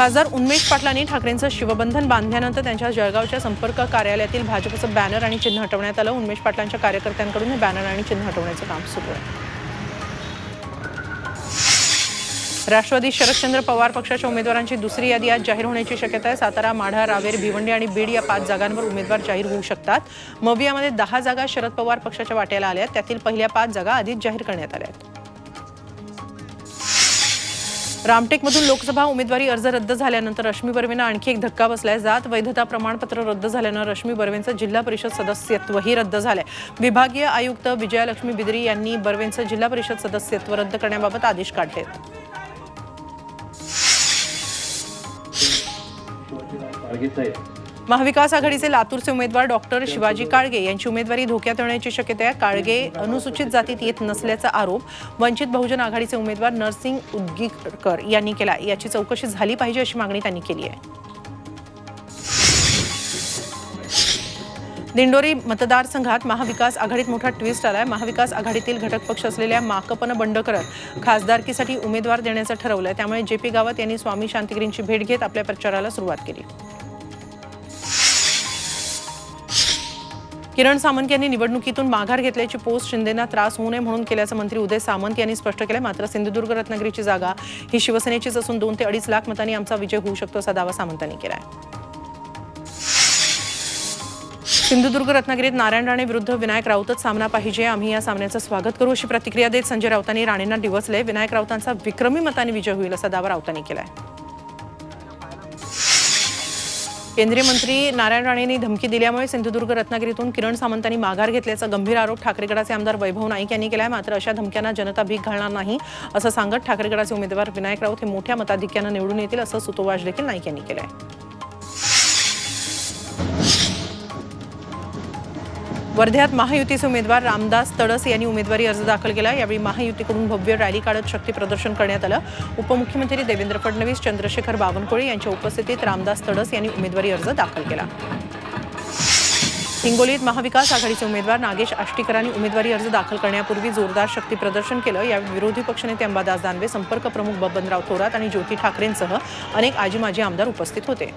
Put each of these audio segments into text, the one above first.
खासदार उन्मेष पाटलांनी ठाकरेंचं शिवबंधन बांधल्यानंतर त्यांच्या जळगावच्या संपर्क कार्यालयातील भाजपचं बॅनर आणि चिन्ह हटवण्यात आलं. उन्मेष पाटलांच्या कार्यकर्त्यांकडून हे बॅनर आणि चिन्ह हटवण्याचं काम सुरू आहे. राष्ट्रवादी शरदचंद्र पवार पक्षाच्या उमेदवारांची दुसरी यादी आज जाहीर होण्याची शक्यता आहे. सातारा माढा रावेर भिवंडी आणि बीड या पाच जागांवर उमेदवार जाहीर होऊ शकतात. मवियामध्ये दहा जागा शरद पवार पक्षाच्या वाट्याला आल्या आहेत. त्यातील पहिल्या पाच जागा आधीच जाहीर करण्यात आल्या आहेत. रामटेकमधून लोकसभा उमेदवारी अर्ज रद्द झाल्यानंतर रश्मी बर्वेनं आणखी एक धक्का बसलाय. जात वैधता प्रमाणपत्र रद्द झाल्यानं रश्मी बर्वेंचं जिल्हा परिषद सदस्यत्वही रद्द झालंय. विभागीय आयुक्त विजयालक्ष्मी बिद्री यांनी बर्वेंचं जिल्हा परिषद सदस्यत्व रद्द करण्याबाबत आदेश काढले आहेत महाविकास आघाडीचे लातूरचे उमेदवार डॉक्टर शिवाजी काळगे यांची उमेदवारी धोक्यात येण्याची शक्यता आहे. काळगे अनुसूचित जातीत येत नसल्याचा आरोप वंचित बहुजन आघाडीचे उमेदवार नरसिंग उदगीकर यांनी केला याची चौकशी झाली पाहिजे अशी मागणी त्यांनी केली आहे. दिंडोरी मतदारसंघात महाविकास आघाडीत मोठा ट्विस्ट आलाय. महाविकास आघाडीतील घटक पक्ष असलेल्या माकपनं बंड करत खासदारकीसाठी उमेदवार देण्याचं ठरवलं त्यामुळे जे पी गावात यांनी स्वामी शांतिगिरींची भेट घेत आपल्या प्रचाराला सुरुवात केली. किरण सामंत यांनी निवडणुकीतून माघार घेतल्याची पोस्ट शिंदेना त्रास होऊ नये म्हणून केल्याचं मंत्री उदय सामंत यांनी स्पष्ट केलं मात्र सिंधुदुर्ग रत्नागिरीची जागा ही शिवसेनेचीच असून दोन ते अडीच लाख मतांनी आमचा विजय होऊ शकतो असा दावा सामंतांनी केला आहे सिंधुदुर्ग रत्नागिरीत नारायण राणे विरुद्ध विनायक राऊतच सामना पाहिजे. आम्ही या सामन्याचं स्वागत करू अशी प्रतिक्रिया देत संजय राऊतांनी राणेंना दिवसले. विनायक राऊतांचा विक्रमी मताने विजय होईल असा दावा राऊतांनी केला आहे केंद्रीय मंत्री नारायण राणेंनी धमकी दिल्यामुळे सिंधुदुर्ग रत्नागिरीतून किरण सामंतांनी माघार घेतल्याचा गंभीर आरोप ठाकरेगडाचे आमदार वैभव नाईक यांनी केला आहे मात्र अशा धमक्यांना जनता भीक घालणार नाही असं सांगत ठाकरेगडाचे उमेदवार विनायक राऊत हे मोठ्या मताधिक्यानं निवडून येतील असं सुतोवाच देखील नाईक यांनी केलं आहे वर्ध्यात महायुतीचे उमेदवार रामदास तडस यांनी उमेदवारी अर्ज दाखल केला. यावेळी महायुतीकडून भव्य रॅली काढत शक्ती प्रदर्शन करण्यात आलं. उपमुख्यमंत्री देवेंद्र फडणवीस चंद्रशेखर बावनकुळे यांच्या उपस्थितीत रामदास तडस यांनी उमेदवारी अर्ज दाखल केला. हिंगोलीत महाविकास आघाडीचे उमेदवार नागेश आष्टीकरांनी उमेदवारी अर्ज दाखल करण्यापूर्वी जोरदार शक्ती प्रदर्शन केलं. या विरोधी पक्षनेते अंबादास दानवे संपर्क प्रमुख बबनराव थोरात आणि ज्योती ठाकरेंसह अनेक आजी माजी आमदार उपस्थित होते.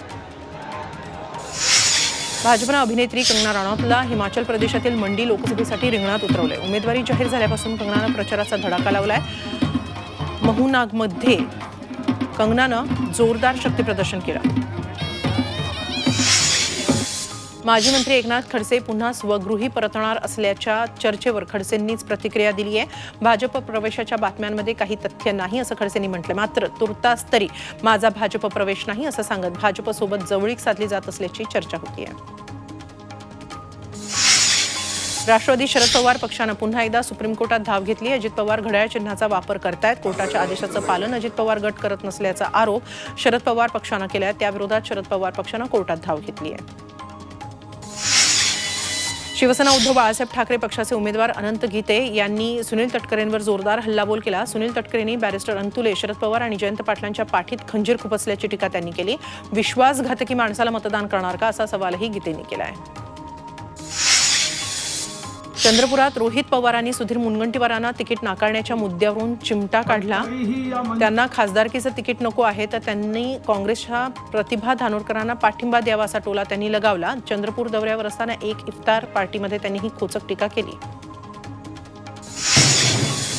भाजपनं अभिनेत्री कंगना राणौतला हिमाचल प्रदेशातील मंडी लोकसभेसाठी रिंगणात उतरवलंय. उमेदवारी जाहीर झाल्यापासून कंगनानं प्रचाराचा धडाका लावलाय. महुनागमध्ये कंगनानं जोरदार शक्ती प्रदर्शन केलं. माजी मंत्री एकनाथ खडसे पुन्हा स्वगृही परतणार असल्याच्या चर्चेवर खडसेंनीच प्रतिक्रिया दिली आहे भाजप प्रवेशाच्या बातम्यांमध्ये काही तथ्य नाही असं खडसेंनी म्हटलं मात्र तुर्तास तरी माझा भाजप प्रवेश नाही असं सांगत भाजपसोबत जवळीक साधली जात असल्याची चर्चा होती आहे राष्ट्रवादी शरद पवार पक्षानं पुन्हा एकदा सुप्रीम कोर्टात धाव घेतली. अजित पवार घड्याळ चिन्हाचा वापर करतायत. कोर्टाच्या आदेशाचं पालन अजित पवार गट करत नसल्याचा आरोप शरद पवार पक्षानं केलाय. त्याविरोधात शरद पवार पक्षानं कोर्टात धाव घेतली आहे. शिवसेना उद्धव बाळासाहेब ठाकरे पक्षाचे उमेदवार अनंत गीते यांनी सुनील तटकरेंवर जोरदार हल्लाबोल केला. सुनील तटकरेंनी बॅरिस्टर अंतुले शरद पवार आणि जयंत पाटलांच्या पाठीत खंजीर खुपसल्याची टीका त्यांनी केली. विश्वासघातकी माणसाला मतदान करणार का असा सवालही गीतेंनी केला आहे चंद्रपुरात रोहित पवारांनी सुधीर मुनगंटीवारांना तिकीट नाकारण्याच्या मुद्द्यावरून चिमटा काढला. त्यांना खासदारकीचं तिकीट नको आहे तर त्यांनी काँग्रेसच्या प्रतिभा धानोरकरांना पाठिंबा द्यावा असा टोला त्यांनी लगावला. चंद्रपूर दौऱ्यावर असताना एक इफ्तार पार्टीमध्ये त्यांनी ही खोचक टीका केली.